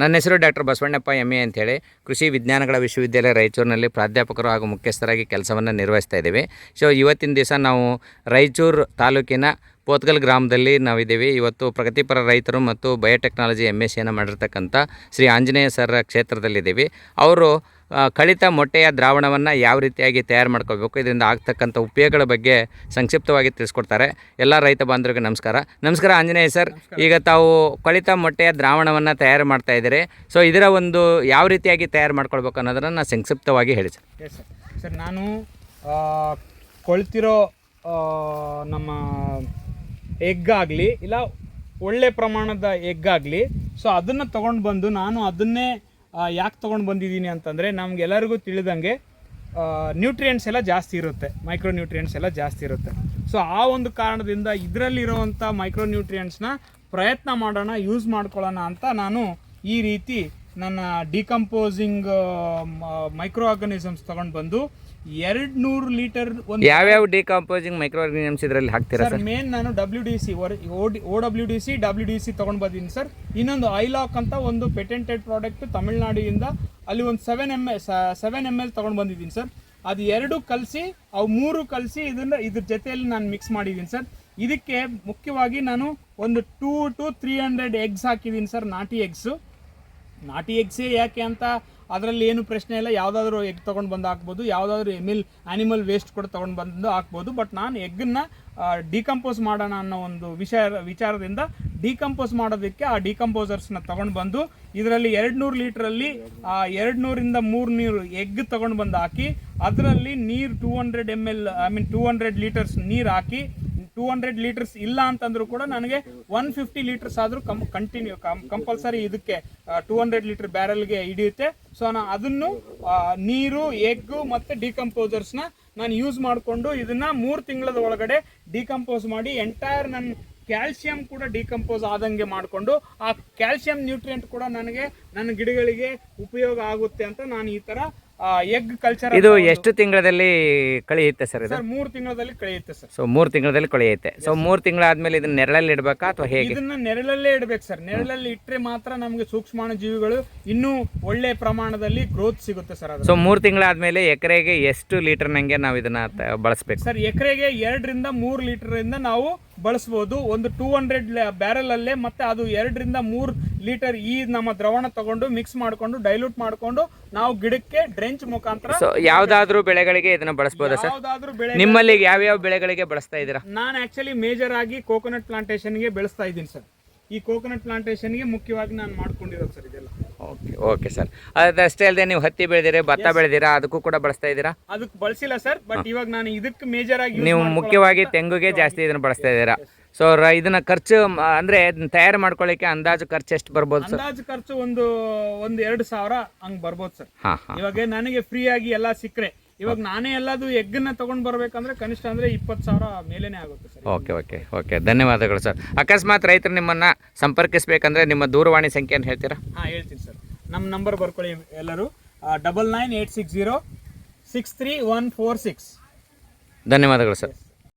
ನನ್ನ ಹೆಸರು doctor Basavannappa M A ಅಂತೇಳಿ ಕೃಷಿ ವಿಜ್ಞಾನಗಳ ವಿಶ್ವವಿದ್ಯಾಲಯ ರಾಯಚೂರಿನಲ್ಲಿ ಪ್ರಾಧ್ಯಾಪಕರು ಹಾಗೂ ಮುಖ್ಯಸ್ಥರಾಗಿ ಕೆಲಸವನ್ನು ನಿರ್ವಹಿಸ್ತಾ ಇದ್ದೇವೆ. ಸೊ ಇವತ್ತಿನ ದಿವಸ ನಾವು ರಾಯಚೂರು ತಾಲೂಕಿನ ಪೋತ್ಗಲ್ ಗ್ರಾಮದಲ್ಲಿ ನಾವಿದ್ದೀವಿ. ಇವತ್ತು ಪ್ರಗತಿಪರ ರೈತರು ಮತ್ತು ಬಯೋಟೆಕ್ನಾಲಜಿ ಎಂ ಎಸ್ ಸಿಯನ್ನು ಮಾಡಿರ್ತಕ್ಕಂಥ ಶ್ರೀ ಆಂಜನೇಯ ಸರ್ ಕ್ಷೇತ್ರದಲ್ಲಿದ್ದೀವಿ. ಅವರು ಕಳಿತ ಮೊಟ್ಟೆಯ ದ್ರಾವಣವನ್ನು ಯಾವ ರೀತಿಯಾಗಿ ತಯಾರು ಮಾಡ್ಕೋಬೇಕು? ಇದರಿಂದ ಆಗ್ತಕ್ಕಂಥ ಉಪಯೋಗಗಳ ಬಗ್ಗೆ ಸಂಕ್ಷಿಪ್ತವಾಗಿ ತಿಳಿಸ್ಕೊಡ್ತಾರೆ. ಎಲ್ಲ ರೈತ ಬಾಂಧವರಿಗೆ ನಮಸ್ಕಾರ. ನಮಸ್ಕಾರ ಆಂಜನೇಯ ಸರ್. ಈಗ ತಾವು ಕಳಿತ ಮೊಟ್ಟೆಯ ದ್ರಾವಣವನ್ನು ತಯಾರು ಮಾಡ್ತಾ ಇದ್ದೀರಿ. ಸೊ ಇದರ ಒಂದು ಯಾವ ರೀತಿಯಾಗಿ ತಯಾರು ಮಾಡ್ಕೊಳ್ಬೇಕು ಅನ್ನೋದನ್ನು ಸಂಕ್ಷಿಪ್ತವಾಗಿ ಹೇಳಿ ಸರ್. ಸರ್ ನಾನು ಕೊಳ್ತಿರೋ ನಮ್ಮ ಎಗ್ ಆಗಲಿ ಇಲ್ಲ ಒಳ್ಳೆ ಪ್ರಮಾಣದ ಎಗ್ ಆಗಲಿ ಸೊ ಅದನ್ನು ತೊಗೊಂಡು ಬಂದು ನಾನು ಅದನ್ನೇ ಯಾಕೆ ತೊಗೊಂಡು ಬಂದಿದ್ದೀನಿ ಅಂತಂದರೆ ನಮಗೆಲ್ಲರಿಗೂ ತಿಳಿದಂಗೆ ನ್ಯೂಟ್ರಿಯೆಂಟ್ಸ್ ಎಲ್ಲ ಜಾಸ್ತಿ ಇರುತ್ತೆ ಮೈಕ್ರೋ ನ್ಯೂಟ್ರಿಯೆಂಟ್ಸ್ ಎಲ್ಲ ಜಾಸ್ತಿ ಇರುತ್ತೆ. ಸೊ ಆ ಒಂದು ಕಾರಣದಿಂದ ಇದರಲ್ಲಿರುವಂಥ ಮೈಕ್ರೋ ನ್ಯೂಟ್ರಿಯೆಂಟ್ಸ್ನ ಪ್ರಯತ್ನ ಮಾಡೋಣ ಯೂಸ್ ಮಾಡ್ಕೊಳ್ಳೋಣ ಅಂತ ನಾನು ಈ ರೀತಿ ನನ್ನ ಡಿಕಂಪೋಸಿಂಗ್ ಮೈಕ್ರೋ ಆರ್ಗನಿಸಮ್ಸ್ ತೊಗೊಂಡು ಬಂದು ಎರಡು ನೂರು ಲೀಟರ್ ಒಂದು ಯಾವ್ಯಾವ ಡಿಕಾಂಪೋಸಿಂಗ್ ಮೈಕ್ರೋ ಆರ್ಗನಿಸಮ್ಸ್ ಇದರಲ್ಲಿ ಹಾಕ್ತೀರಾ ಸರ್ ಸರ್? ಮೇನ್ ನಾನು W D C O W D C W D C ತೊಗೊಂಡು ಬಂದಿದ್ದೀನಿ ಸರ್. ಇನ್ನೊಂದು ಐಲಾಕ್ ಅಂತ ಒಂದು ಪೇಟೆಂಟೆಡ್ ಪ್ರಾಡಕ್ಟ್ ತಮಿಳ್ನಾಡಿಯಿಂದ ಅಲ್ಲಿ ಒಂದು seven M L seven M L ತೊಗೊಂಡು ಬಂದಿದ್ದೀನಿ ಸರ್. ಅದು ಎರಡು ಕಲಸಿ ಅವು ಮೂರು ಕಲಸಿ ಇದನ್ನ ಇದ್ರ ಜೊತೆಯಲ್ಲಿ ನಾನು ಮಿಕ್ಸ್ ಮಾಡಿದ್ದೀನಿ ಸರ್. ಇದಕ್ಕೆ ಮುಖ್ಯವಾಗಿ ನಾನು ಒಂದು two to three hundred eggs ಹಾಕಿದ್ದೀನಿ ಸರ್ ನಾಟಿ ಎಗ್ಸು ನಾಟಿ ಎಗ್ಸೇ ಯಾಕೆ ಅಂತ ಅದರಲ್ಲಿ ಏನು ಪ್ರಶ್ನೆ ಇಲ್ಲ. ಯಾವುದಾದ್ರೂ ಎಗ್ ತೊಗೊಂಡು ಬಂದು ಹಾಕ್ಬೋದು, ಯಾವುದಾದ್ರೂ ಎಮಿಲ್ ಆನಿಮಲ್ ವೇಸ್ಟ್ ಕೂಡ ತೊಗೊಂಡು ಬಂದು ಹಾಕ್ಬೋದು. ಬಟ್ ನಾನು ಎಗ್ಗನ್ನು ಡಿಕಂಪೋಸ್ ಮಾಡೋಣ ಅನ್ನೋ ಒಂದು ವಿಷಯ, ವಿಚಾರದಿಂದ ಡಿಕಂಪೋಸ್ ಮಾಡೋದಕ್ಕೆ ಆ ಡಿಕಂಪೋಸರ್ಸ್ನ ತೊಗೊಂಡು ಬಂದು, ಇದರಲ್ಲಿ ಎರಡು ನೂರು ಲೀಟ್ರಲ್ಲಿ ಎರಡು ನೂರಿಂದ ಮೂರು ನೀರು ಎಗ್ ತೊಗೊಂಡು ಬಂದು ಹಾಕಿ, ಅದರಲ್ಲಿ ನೀರು two hundred M L, I mean two hundred litres ನೀರು ಹಾಕಿ ಟೂ ಹಂಡ್ರೆಡ್ ಲೀಟರ್ಸ್ ಇಲ್ಲ ಅಂತಂದ್ರೂ ಕೂಡ ನನಗೆ ಒನ್ ಫಿಫ್ಟಿ ಲೀಟರ್ಸ್ ಆದರೂ ಕಂ ಕಂಟಿನ್ಯೂ ಕಂಪಲ್ಸರಿ ಇದಕ್ಕೆ ಟೂ ಹಂಡ್ರೆಡ್ ಲೀಟರ್ ಬ್ಯಾರಲ್ಗೆ ಹಿಡಿಯುತ್ತೆ. ಸೊ ನಾನು ಅದನ್ನು ನೀರು ಎಗ್ಗು ಮತ್ತು ಡಿಕಂಪೋಸರ್ಸ್ನ ನಾನು ಯೂಸ್ ಮಾಡಿಕೊಂಡು ಇದನ್ನ ಮೂರು ತಿಂಗಳದ ಒಳಗಡೆ ಡಿಕಂಪೋಸ್ ಮಾಡಿ ಎಂಟೈರ್ ನನ್ನ ಕ್ಯಾಲ್ಸಿಯಂ ಕೂಡ ಡಿಕಂಪೋಸ್ ಆದಂಗೆ ಮಾಡಿಕೊಂಡು ಆ ಕ್ಯಾಲ್ಸಿಯಂ ನ್ಯೂಟ್ರಿಯೆಂಟ್ ಕೂಡ ನನಗೆ, ನನ್ನ ಗಿಡಗಳಿಗೆ ಉಪಯೋಗ ಆಗುತ್ತೆ ಅಂತ ನಾನು ಈ ಥರ ಎಗ್ ಕಲ್ಚರ್ ಇದು ಎಷ್ಟು ತಿಂಗಳಲ್ಲಿ ಕಳೆಯುತ್ತೆ ಸರ್ ಇದು? ಸರ್ ಮೂರು ತಿಂಗಳಲ್ಲಿ ಕಳೆಯುತ್ತೆ ಸರ್. ಸೊ ಮೂರು ತಿಂಗಳಲ್ಲಿ ಕಳೆಯುತ್ತೆ. ಸೊ ಮೂರು ತಿಂಗಳಾದ್ಮೇಲೆ ಇದನ್ನ ನೆರಳಲ್ಲಿ ಇಡಬೇಕಾ ಅಥವಾ ಹೇಗೆ? ಇದನ್ನ ನೆರಳಲ್ಲೇ ಇಡ್ಬೇಕು ಸರ್. ನೆರಳಲ್ಲಿ ಇಟ್ಟರೆ ಮಾತ್ರ ನಮಗೆ ಸೂಕ್ಷ್ಮಾಣು ಜೀವಿಗಳು ಇನ್ನೂ ಒಳ್ಳೆ ಪ್ರಮಾಣದಲ್ಲಿ ಗ್ರೋತ್ ಸಿಗುತ್ತೆ ಸರ್ ಅದು ಸೊ ಮೂರು ತಿಂಗಳಾದ್ಮೇಲೆ ಎಕರೆಗೆ ಎಷ್ಟು ಲೀಟರ್ ನಂಗೆ ನಾವು ಇದನ್ನ ಬಳಸಬೇಕು ಬಳಸ್ಬೇಕು? ಸರ್ ಎಕರೆಗೆ ಎರಡರಿಂದ ಮೂರು ಲೀಟರ್ ಇಂದ ನಾವು ಬಳಸ್ಬೋದು. ಒಂದು ಟೂ ಹಂಡ್ರೆಡ್ ಬ್ಯಾರಲ್ ಅಲ್ಲೇ ಮತ್ತೆ ಅದು ಎರಡರಿಂದ ಮೂರು ಲೀಟರ್ ಈ ನಮ್ಮ ದ್ರವಣ ತಗೊಂಡು ಮಿಕ್ಸ್ ಮಾಡಿಕೊಂಡು ಡೈಲ್ಯೂಟ್ ಮಾಡಿಕೊಂಡು ನಾವು ಗಿಡಕ್ಕೆ ಡ್ರೆಂಚ್ ಮುಖಾಂತರ ಸೊ ಯಾವ್ದಾದ್ರು ಬೆಳೆಗಳಿಗೆ ಇದನ್ನ ಬಳಸಬಹುದು ಸರ್? ಯಾವ್ದಾದ್ರು ಬೆಳೆ ನಿಮ್ಮಲ್ಲಿ ಯಾವ ಬೆಳೆಗಳಿಗೆ ಬಳಸ್ತಾ ಇದ್ದೀರಾ? ನಾನು ಆಕ್ಚುಲಿ ಮೇಜರ್ ಆಗಿ ಕೋಕೋನಟ್ ಪ್ಲಾಂಟೇಶನ್ಗೆ ಬೆಳೆಸ್ತಾ ಇದ್ದೀನಿ ಸರ್. ಈ ಕೋಕೋನಟ್ ಪ್ಲಾಂಟೇಶನ್ಗೆ ಮುಖ್ಯವಾಗಿ ನಾನು ಮಾಡ್ಕೊಂಡಿರೋದು ಸರ್ ಇದೆಲ್ಲ. ಓಕೆ ಓಕೆ ಸರ್ ಅದಷ್ಟೇ ಅಲ್ಲದೆ ನೀವು ಹತ್ತಿ ಬೆಳೆದಿರಿ ಭತ್ತ ಬೆಳೆದಿರಾ ಅದಕ್ಕೂ ಕೂಡ ಬಳಸ್ತಾ ಇದ್ದೀರಾ? ಅದಕ್ಕೆ ಬಳಸಿಲ್ಲ ಸರ್ ಬಟ್ ಇವಾಗ ನಾನು ಇದಕ್ಕೆ ಮೇಜರ್ ಆಗಿ ನೀವು ಮುಖ್ಯವಾಗಿ ತೆಂಗುಗೆ ಜಾಸ್ತಿ ಇದನ್ನ ಬಳಸ್ತಾ ಇದ್ದೀರಾ? ಸೊ ಇದನ್ನ ಖರ್ಚು ಅಂದ್ರೆ ತಯಾರು ಮಾಡ್ಕೊಳ್ಳಿಕ್ಕೆ ಅಂದಾಜು ಖರ್ಚು ಎಷ್ಟು ಬರ್ಬೋದು ಸರ್? ಅಂದಾಜು ಖರ್ಚು ಒಂದು ಒಂದ್ ಎರಡು ಸಾವಿರ ಹಂಗ್ ಬರ್ಬೋದು ಸರ್. ಹಾ ಹಾ. ಇವಾಗ ನನಗೆ ಫ್ರೀ ಆಗಿ ಎಲ್ಲ ಸಿಕ್ಕರೆ. ಇವಾಗ ನಾನೇ ಎಲ್ಲದು ಎಗ್ಗನ್ನ ತಗೊಂಡ್ ಬರ್ಬೇಕಂದ್ರೆ ಕನಿಷ್ಠ ಅಂದ್ರೆ ಇಪ್ಪತ್ತು ಸಾವಿರ ಮೇಲೇನೆ ಆಗುತ್ತೆ ಸರ್. Okay okay okay. ಧನ್ಯವಾದಗಳು ಸರ್. ಅಕಸ್ಮಾತ್ ರೈತರು ನಿಮ್ಮನ್ನ ಸಂಪರ್ಕಿಸಬೇಕಂದ್ರೆ ನಿಮ್ಮ ದೂರವಾಣಿ ಸಂಖ್ಯೆಯನ್ನು ಹೇಳ್ತೀರಾ? ಹಾ ಹೇಳ್ತೀನಿ ಸರ್. ನಮ್ಮ ನಂಬರ್ ಬರ್ಕೊಳ್ಳಿ ಎಲ್ಲರೂ. Double nine eight six zero six three one four six ಧನ್ಯವಾದಗಳು ಸರ್.